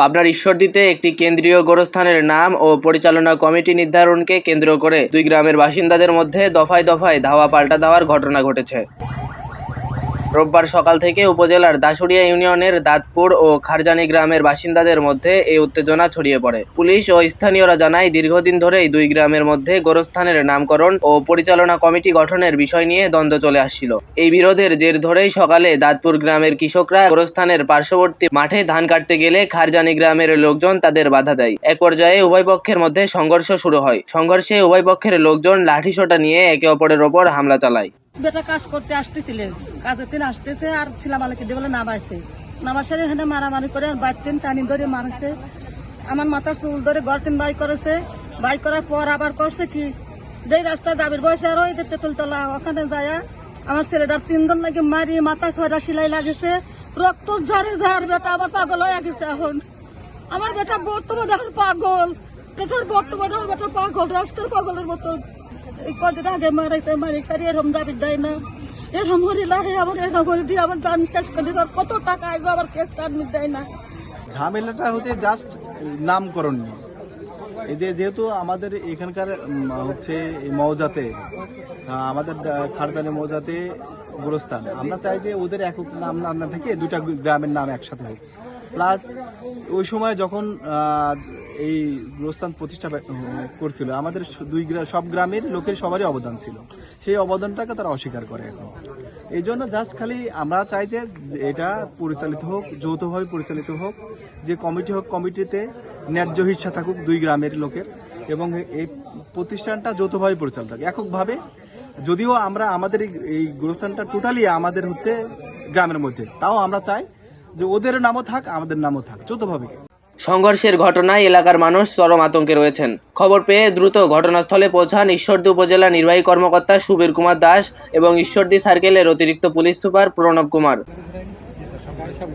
পাবনার ঈশ্বরদীতে একটি কেন্দ্রীয় গোরস্থানের নাম ও পরিচালনা কমিটি নির্ধারণকে কেন্দ্র করে দুই গ্রামের বাসিন্দাদের মধ্যে দফায় দফায় ধাওয়া পাল্টা দেওয়ার ঘটনা ঘটেছে। রোববার সকাল থেকে উপজেলার দাসুরিয়া ইউনিয়নের দাঁতপুর ও খারজানি গ্রামের বাসিন্দাদের মধ্যে এই উত্তেজনা ছড়িয়ে পড়ে। পুলিশ ও স্থানীয়রা জানায়, দীর্ঘদিন ধরেই দুই গ্রামের মধ্যে গোরস্থানের নামকরণ ও পরিচালনা কমিটি গঠনের বিষয় নিয়ে দ্বন্দ্ব চলে আসছিল। এই বিরোধের জের ধরেই সকালে দাঁতপুর গ্রামের কৃষকরা গোরস্থানের পার্শ্ববর্তী মাঠে ধান কাটতে গেলে খারজানি গ্রামের লোকজন তাদের বাধা দেয়। এক পর্যায়ে উভয় পক্ষের মধ্যে সংঘর্ষ শুরু হয়। সংঘর্ষে উভয় পক্ষের লোকজন লাঠিসোঁটা নিয়ে একে অপরের ওপর হামলা চালায়। বেটা কাজ করতে আসতেছিলেন কাজের দিন আসতেছে আর ছিলাম আলাকে দিয়ে বলে নামাইছে নামাসের এখানে মারামারি করে বাইতেন টানি ধরে মারছে। আমার মাথার চুল ধরে গর্তেন বাই করেছে। বাই করার পর আবার করছে কি? যেই রাস্তায় দাবির বয়সে আর ওই তেঁতুলতলা ওখানে যায় আমার ছেলেটার তিনজন লাগে মারি মাথা ছয়টা সিলাই লাগেছে রক্ত ঝাড়ে ঝাড় বেটা আবার পাগল হয়ে গেছে এখন। আমার বেটা বর্তমানে এখন পাগল। বেটার বর্তমানে আমার বেটা পাগল, রাস্তার পাগলের মতো এই কদিন মারাইতে মারি সারি এরকম দাবি দেয় না এরকম হরিলা হে আমার এরকম হরি দিয়ে আমার দান শেষ করে দেওয়ার কত টাকা আইগো আবার কেস টার্মিট দেয় না ঝামেলাটা হচ্ছে জাস্ট নামকরণ নিয়ে। এই যে যেহেতু আমাদের এখানকার হচ্ছে মৌজাতে আমাদের দা- খারজানি মৌজাতে গোরস্থান আমরা চাই যে ওদের একক নাম না থেকে দুটা গ্রামের নাম একসাথে হোক। প্লাস ওই সময় যখন এই গোরস্থান প্রতিষ্ঠা করছিল, আমাদের দুই সব গ্রামের লোকের সবারই অবদান ছিল। সেই অবদানটাকে তারা অস্বীকার করে এখন। এই জন্য জাস্ট খালি আমরা চাই যে এটা পরিচালিত হোক, যৌথভাবে পরিচালিত হোক, যে কমিটি হোক কমিটিতে ন্যায্য হিসা থাকুক দুই গ্রামের লোকের, এবং এই প্রতিষ্ঠানটা যৌথভাবে পরিচালিত থাকে। এককভাবে, যদিও আমরা আমাদের এই- গোরস্থানটা টোটালি আমাদের হচ্ছে গ্রামের মধ্যে, তাও আমরা চাই যে ওদের নামও থাক, আমাদের নামও থাক, যৌথভাবে। সংঘর্ষের ঘটনায় এলাকার মানুষ চরম আতঙ্কে রয়েছেন। খবর পেয়ে দ্রুত ঘটনাস্থলে পৌঁছান ঈশ্বরদী উপজেলা নির্বাহী কর্মকর্তা সুবীর কুমার দাস এবং ঈশ্বরদী সার্কেলের অতিরিক্ত পুলিশ সুপার প্রণব কুমার।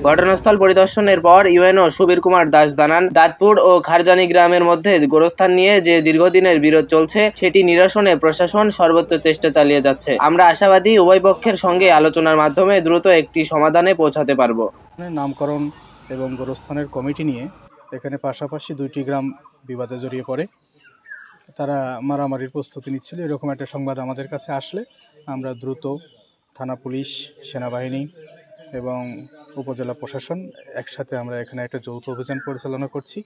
ঘটনাস্থল পরিদর্শনের পর ইউএনও সুবীর কুমার দাস জানান, দাঁতপুর ও খারজানি গ্রামের মধ্যে গোরস্থান নিয়ে যে দীর্ঘদিনের বিরোধ চলছে, সেটি নিরসনে প্রশাসন সর্বোচ্চ চেষ্টা চালিয়ে যাচ্ছে। আমরা আশাবাদী উভয় পক্ষের সঙ্গে আলোচনার মাধ্যমে দ্রুত একটি সমাধানে পৌঁছাতে পারব। নামকরণ এবং গোরস্থানের কমিটি নিয়ে এখানে পাশাপাশি দুইটি গ্রাম বিবাদে জড়িয়ে পড়ে। তারা মারামারির প্রস্তুতি নিচ্ছিল। এরকম একটা সংবাদ আমাদের কাছে আসলে আমরা দ্রুত থানা পুলিশ, সেনাবাহিনী এবং উপজেলা প্রশাসন একসাথে আমরা এখানে একটা যৌথ অভিযান পরিচালনা করছি।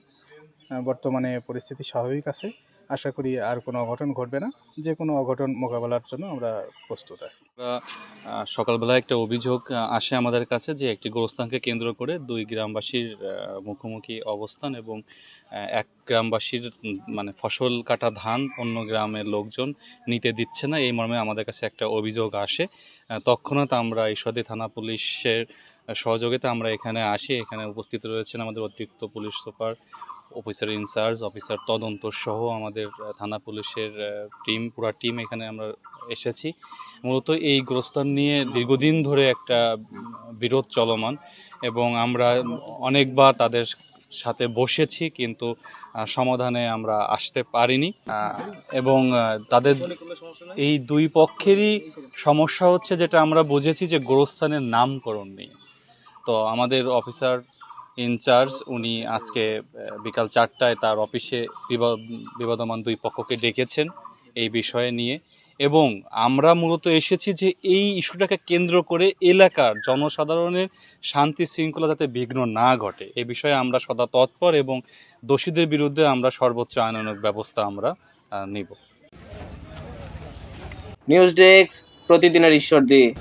বর্তমানে পরিস্থিতি স্বাভাবিক আছে। আশা করি আর কোনো অঘটন ঘটবে না। যে কোনো অঘটন মোকাবেলার জন্য আমরা প্রস্তুত আছি। সকালবেলা একটা অভিযোগ আসে আমাদের কাছে যে একটি গোরস্থানকে কেন্দ্র করে দুই গ্রামবাসীর মুখোমুখি অবস্থান এবং এক গ্রামবাসীর মানে ফসল কাটা ধান অন্য গ্রামের লোকজন নিতে দিচ্ছে না। এই মর্মে আমাদের কাছে একটা অভিযোগ আসে। তৎক্ষণাৎ আমরা ঈশ্বরদী থানা পুলিশের সহযোগিতা আমরা এখানে আসি। এখানে উপস্থিত রয়েছেন আমাদের অতিরিক্ত police super officer in charge officer তদন্ত সহ আমাদের থানা পুলিশের টিম পুরা টিম এখানে আমরা এসেছি। মূলত এই গোরস্থান নিয়ে দীর্ঘদিন ধরে একটা বিরোধ চলমান এবং আমরা অনেকবার তাদের সাথে বসেছি কিন্তু সমাধানে আমরা আসতে পারিনি। এবং তাদের এই দুই পক্ষেরই সমস্যা হচ্ছে যেটা আমরা বুঝেছি যে গোরস্থানের নামকরণ নিয়ে। তো আমাদের অফিসার ইনচার্জ উনি আজকে বিকাল চারটায় তার অফিসে বিবা- বিবাদমান দুই পক্ষকে ডেকেছেন এই বিষয়ে নিয়ে। এবং আমরা মূলত এসেছি যে এই ইস্যুটাকে কেন্দ্র করে এলাকার জনসাধারণের শান্তি শৃঙ্খলা যাতে বিঘ্ন না ঘটে। এ বিষয়ে আমরা সদা তৎপর এবং দোষীদের বিরুদ্ধে আমরা সর্বোচ্চ আইনানুগ ব্যবস্থা আমরা নিব। নিউজ ডেস্ক, প্রতিদিনের ঈশ্বরদী